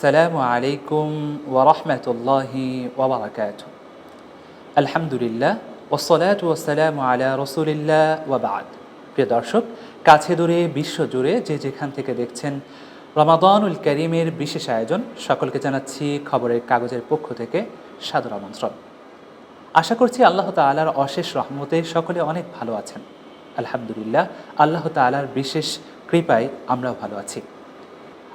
আসসালামু আলাইকুম ওরহমতুল্লাহি ওবরাকাত আলহামদুলিল্লাহ ওসলাত ওসালাম আলা রসুলিল্লাহ ওয়াবাদ প্রিয় দর্শক, কাছে দূরে বিশ্বজুড়ে যে যেখান থেকে দেখছেন রমাদানুল করিমের বিশেষ আয়োজন, সকলকে জানাচ্ছি খবরের কাগজের পক্ষ থেকে সাদর আমন্ত্রণ। আশা করছি আল্লাহ তালার অশেষ রহমতে সকলে অনেক ভালো আছেন। আলহামদুলিল্লাহ, আল্লাহ তালার বিশেষ কৃপায় আমরাও ভালো আছি।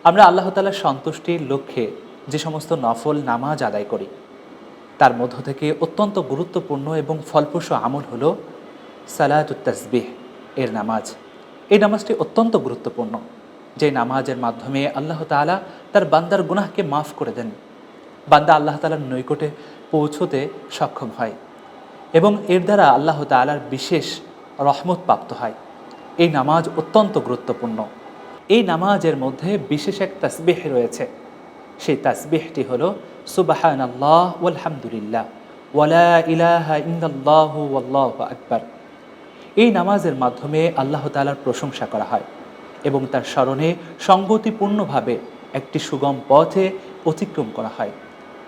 আমরা আল্লাহ তালার সন্তুষ্টির লক্ষ্যে যে সমস্ত নফল নামাজ আদায় করি, তার মধ্য থেকে অত্যন্ত গুরুত্বপূর্ণ এবং ফলপ্রসূ আমল হলো সালাতুত তাসবিহ, এর নামাজ। এই নামাজটি অত্যন্ত গুরুত্বপূর্ণ, যে নামাজের মাধ্যমে আল্লাহ তাআলা তার বান্দার গুনাহকে মাফ করে দেন। বান্দা আল্লাহ তালার নৈকটে পৌঁছতে সক্ষম হয় এবং এর দ্বারা আল্লাহ তালার বিশেষ রহমত প্রাপ্ত হয়। এই নামাজ অত্যন্ত গুরুত্বপূর্ণ। এই নামাজের মধ্যে বিশেষ এক তাসবিহ রয়েছে। সেই তাসবিহটি হল সুবাহান আল্লাহ আলহামদুলিল্লাহ ওয়ালা ইলাহা ইন্দাল্লাহু ওয়াল্লাহু আকবার। এই নামাজের মাধ্যমে আল্লাহ তালার প্রশংসা করা হয় এবং তার স্মরণে সংগতিপূর্ণভাবে একটি সুগম পথে অতিক্রম করা হয়।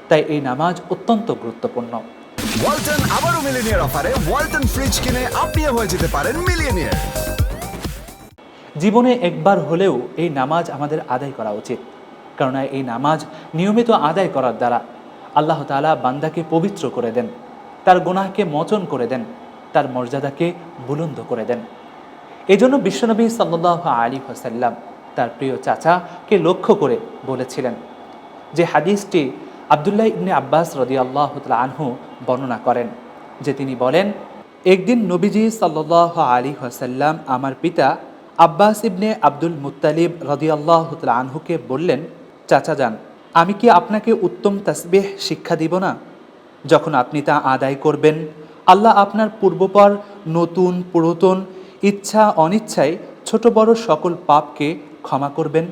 তাই এই নামাজ অত্যন্ত গুরুত্বপূর্ণ। ওয়ালটন আবারও মিলিনিয়ার অফারে ওয়ালটন ফ্রিজ কিনে আপনিও হয়ে যেতে পারেন মিলিয়নিয়ার। জীবনে একবার হলেও এই নামাজ আমাদের আদায় করা উচিত। কেননা এই নামাজ নিয়মিত আদায় করার দ্বারা আল্লাহ তাআলা বান্দাকে পবিত্র করে দেন, তার গুনাহকে মোচন করে দেন, তার মর্যাদাকে বুলন্দ করে দেন। এই জন্য বিশ্বনবী সাল্লাহ আলী হাসাল্লাম তার প্রিয় চাচাকে লক্ষ্য করে বলেছিলেন যে হাদিসটি আবদুল্লাহ ইবনে আব্বাস রদি আল্লাহ আনহু বর্ণনা করেন, যে তিনি বলেন, একদিন নবীজি সাল্লাহ আলী হাসাল্লাম আমার পিতা আব্বাস ইবনে আব্দুল মুত্তালিব রদিয়াল্লাহ আনহুকে বললেন, চাচা যান, আমি কি আপনাকে উত্তম তাসবিহ শিক্ষা দিব না? যখন আপনি তা আদায় করবেন, আল্লাহ আপনার পূর্বপর নতুন, পুরাতন, ইচ্ছা, অনিচ্ছায় ছোট বড় সকল পাপকে ক্ষমা করবেন।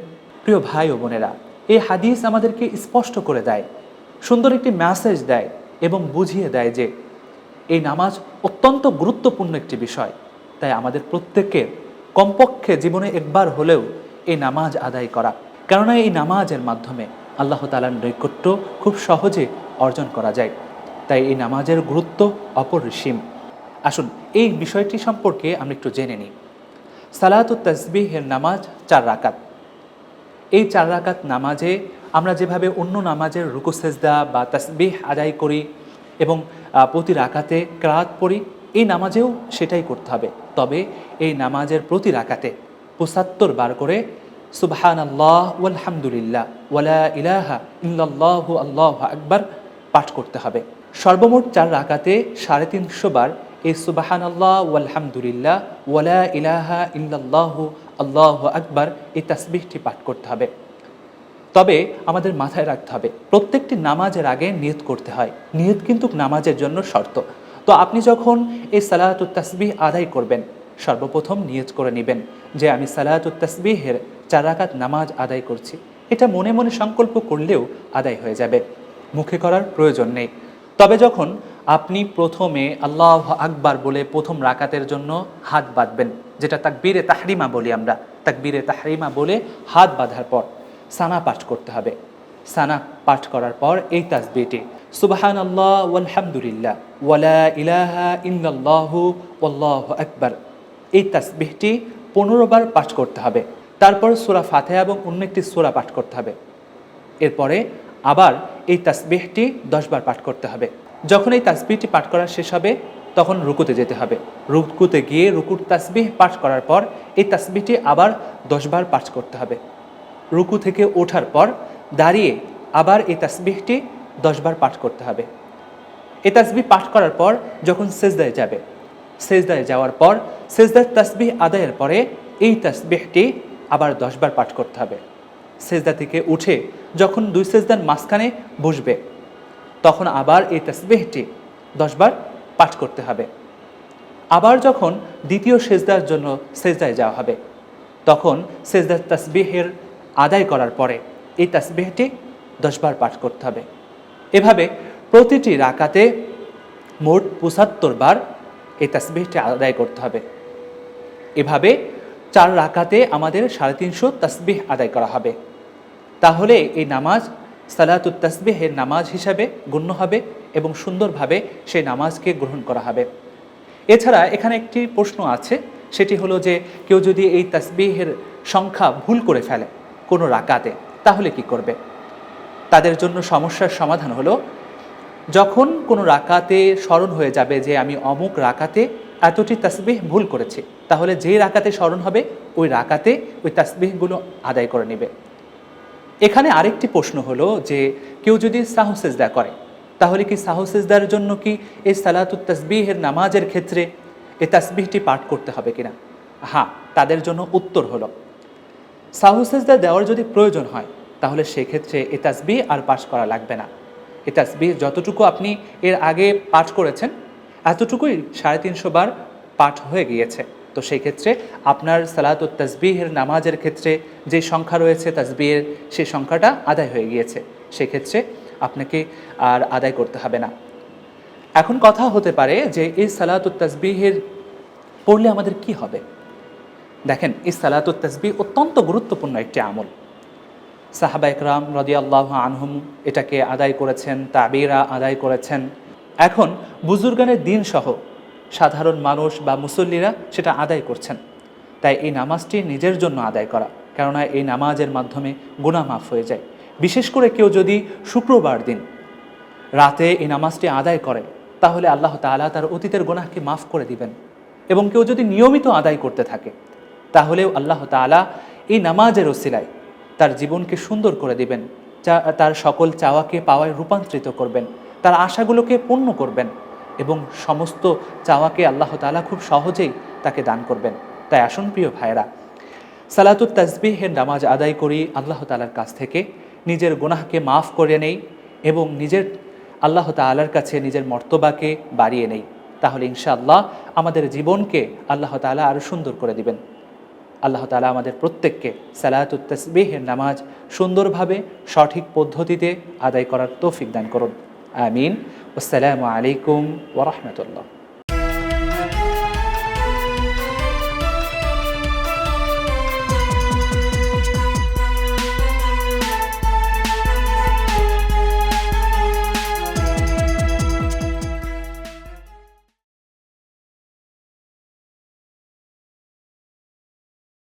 প্রিয় ভাই ও বোনেরা, এই হাদিস আমাদেরকে স্পষ্ট করে দেয়, সুন্দর একটি মেসেজ দেয় এবং বুঝিয়ে দেয় যে, এই নামাজ অত্যন্ত গুরুত্বপূর্ণ একটি বিষয়। তাই আমাদের প্রত্যেকের কমপক্ষে জীবনে একবার হলেও এই নামাজ আদায় করা। কেননা এই নামাজের মাধ্যমে আল্লাহ তালার নৈকট্য খুব সহজে অর্জন করা যায়। তাই এই নামাজের গুরুত্ব অপরিসীম আসুন, এই বিষয়টি সম্পর্কে আমরা একটু জেনে নিই। সালাত তসবিহের নামাজ চার রাকাত। এই চার রাকাত নামাজে আমরা যেভাবে অন্য নামাজের রুকু সেজদা বা তাসবিহ আদায় করি এবং প্রতি রাকাতে ক্রাত পড়ি এই নামাজেও সেটাই করতে হবে। তবে এই নামাজের প্রতি রাকাতে পঁচাত্তর বার করে সুবহান আল্লাহ আলহামদুলিল্লাহ ওয়ালা ইলাহা ইল্লাল্লাহু আল্লাহ আকবার পাঠ করতে হবে। সর্বমোট চার রাকাতে সাড়ে তিনশো বার এই সুবাহান আল্লাহ আলহামদুলিল্লাহ ওয়ালা ইলাহা ইল্লাল্লাহু আল্লাহ আকবার এই তাসবিহটি পাঠ করতে হবে। তবে আমাদের মাথায় রাখতে হবে, প্রত্যেকটি নামাজের আগে নিয়ত করতে হয়। নিয়ত কিন্তু নামাজের জন্য শর্ত। তো আপনি যখন এই সালাহাতুত তাসবিহ আদায় করবেন, সর্বপ্রথম নিয়ত করে নেবেন যে আমি সালাহাতুত তাসবিহের চার রাকাত নামাজ আদায় করছি। এটা মনে মনে সংকল্প করলেও আদায় হয়ে যাবে। মুখে করার প্রয়োজন নেই। তবে যখন আপনি প্রথমে আল্লাহ আকবার বলে প্রথম রাকাতের জন্য হাত বাঁধবেন, যেটা তাকবীরে তাহরিমা বলি আমরা। তাকবীরে তাহরিমা বলে হাত বাঁধার পর সানা পাঠ করতে হবে। সানা পাঠ করার পর এই তাসবিটি সুবাহান আল্লাহ আলহামদুলিল্লাহ ওয়ালা ইলাহা ইল্লাল্লাহু আল্লাহ আকবার। এই তাসবিহটি পনেরো বার পাঠ করতে হবে। তারপর সুরা ফাতেহা এবং অন্য একটি সুরা পাঠ করতে হবে। এরপরে আবার এই তাসবিহটি দশবার পাঠ করতে হবে। যখন এই তাসবিহটি পাঠ করা শেষ হবে, তখন রুকুতে যেতে হবে। রুকুতে গিয়ে রুকুর তাসবিহ পাঠ করার পর এই তাসবিহটি আবার দশবার পাঠ করতে হবে। রুকু থেকে ওঠার পর দাঁড়িয়ে আবার এই তাসবিহটি দশবার পাঠ করতে হবে। এ তাসবি পাঠ করার পর যখন সেজদায় যাবে, সেজদায় যাওয়ার পর সেজদার তাসবিহ আদায়ের পরে এই তাসবিহটি আবার দশবার পাঠ করতে হবে। সেজদা থেকে উঠে যখন দুই সেজদার মাঝখানে বসবে, তখন আবার এই তাসবিহটি দশবার পাঠ করতে হবে। আবার যখন দ্বিতীয় সেজদার জন্য সেজদায় যাওয়া হবে, তখন সেজদার তাসবিহের আদায় করার পরে এই তাসবিহটি দশবার পাঠ করতে হবে। এভাবে প্রতিটি রাকাতে মোট পঁচাত্তর বার এই তাসবিহটি আদায় করতে হবে। এভাবে চার রাকাতে আমাদের সাড়ে তিনশো তাসবিহ আদায় করা হবে। তাহলে এই নামাজ সালাতুত তাসবিহের নামাজ হিসাবে গণ্য হবে এবং সুন্দরভাবে সেই নামাজকে গ্রহণ করা হবে। এছাড়া এখানে একটি প্রশ্ন আছে, সেটি হলো যে কেউ যদি এই তাসবিহের সংখ্যা ভুল করে ফেলে কোনো রাকাতে, তাহলে কি করবে? তাদের জন্য সমস্যার সমাধান হলো, যখন কোনো রাকাতে স্মরণ হয়ে যাবে যে আমি অমুক রাকাতে এতটি তাসবিহ ভুল করেছি, তাহলে যেই রাকাতে স্মরণ হবে, ওই রাকাতে ওই তাসবিহগুলো আদায় করে নেবে। এখানে আরেকটি প্রশ্ন হলো যে, কেউ যদি সাহসেজদা করে, তাহলে কি সাহসেজদার জন্য কি এই সালাতুত তাসবিহের নামাজের ক্ষেত্রে এই তাসবিহটি পাঠ করতে হবে কিনা? হ্যাঁ তাদের জন্য উত্তর হলো সাহসেজদা দেওয়ার যদি প্রয়োজন হয় তাহলে সেক্ষেত্রে এ তাসবিহ আর পাঠ করা লাগবে না। এ তাসবিহ যতটুকু আপনি এর আগে পাঠ করেছেন, এতটুকুই সাড়ে তিনশো বার পাঠ হয়ে গিয়েছে। তো সেই ক্ষেত্রে আপনার সালাত ও তাসবিহের নামাজের ক্ষেত্রে যে সংখ্যা রয়েছে তাসবিহের সেই সংখ্যাটা আদায় হয়ে গিয়েছে। সেক্ষেত্রে আপনাকে আর আদায় করতে হবে না। এখন কথা হতে পারে যে এই সালাত ও তাসবিহের পড়লে আমাদের কি হবে? দেখেন, এই সালাত ও তাসবিহ অত্যন্ত গুরুত্বপূর্ণ একটি আমল। সাহাবা একরাম রদি আল্লাহ আনহুম এটাকে আদায় করেছেন, তাবিরা আদায় করেছেন। এখন বুজুর্গানের দিন সহ সাধারণ মানুষ বা মুসল্লিরা সেটা আদায় করছেন। তাই এই নামাজটি নিজের জন্য আদায় করা, কেননা এই নামাজের মাধ্যমে গুনাহ মাফ হয়ে যায়। বিশেষ করে কেউ যদি শুক্রবার দিন রাতে এই নামাজটি আদায় করে, তাহলে আল্লাহ তাআলা তার অতীতের গুনাহকে মাফ করে দিবেন। এবং কেউ যদি নিয়মিত আদায় করতে থাকে, তাহলেও আল্লাহ তাআলা এই নামাজের ওসিলায় তার জীবনকে সুন্দর করে দিবেন। তার সকল চাওয়াকে পাওয়ায় রূপান্তরিত করবেন। তার আশাগুলোকে পূর্ণ করবেন এবং সমস্ত চাওয়াকে আল্লাহ তাআলা খুব সহজেই তাকে দান করবেন। তাই আসুন প্রিয় ভাইয়েরা, সালাতুত তাসবিহের নামাজ আদায় করি আল্লাহ তালার কাছ থেকে। নিজের গুনাহকে মাফ করে নেই এবং নিজের আল্লাহ তাআলার কাছে নিজের মর্তবাকে বাড়িয়ে নেই। তাহলে ইনশাআল্লাহ আমাদের জীবনকে আল্লাহ তাআলা আরও সুন্দর করে দিবেন। আল্লাহ তালা আমাদের প্রত্যেককে সালাতুত তসবিহের নামাজ সুন্দরভাবে সঠিক পদ্ধতিতে আদায় করার তৌফিক দান করুন। আমিন। আসসালামু আলাইকুম ওরহমতুল্লাহ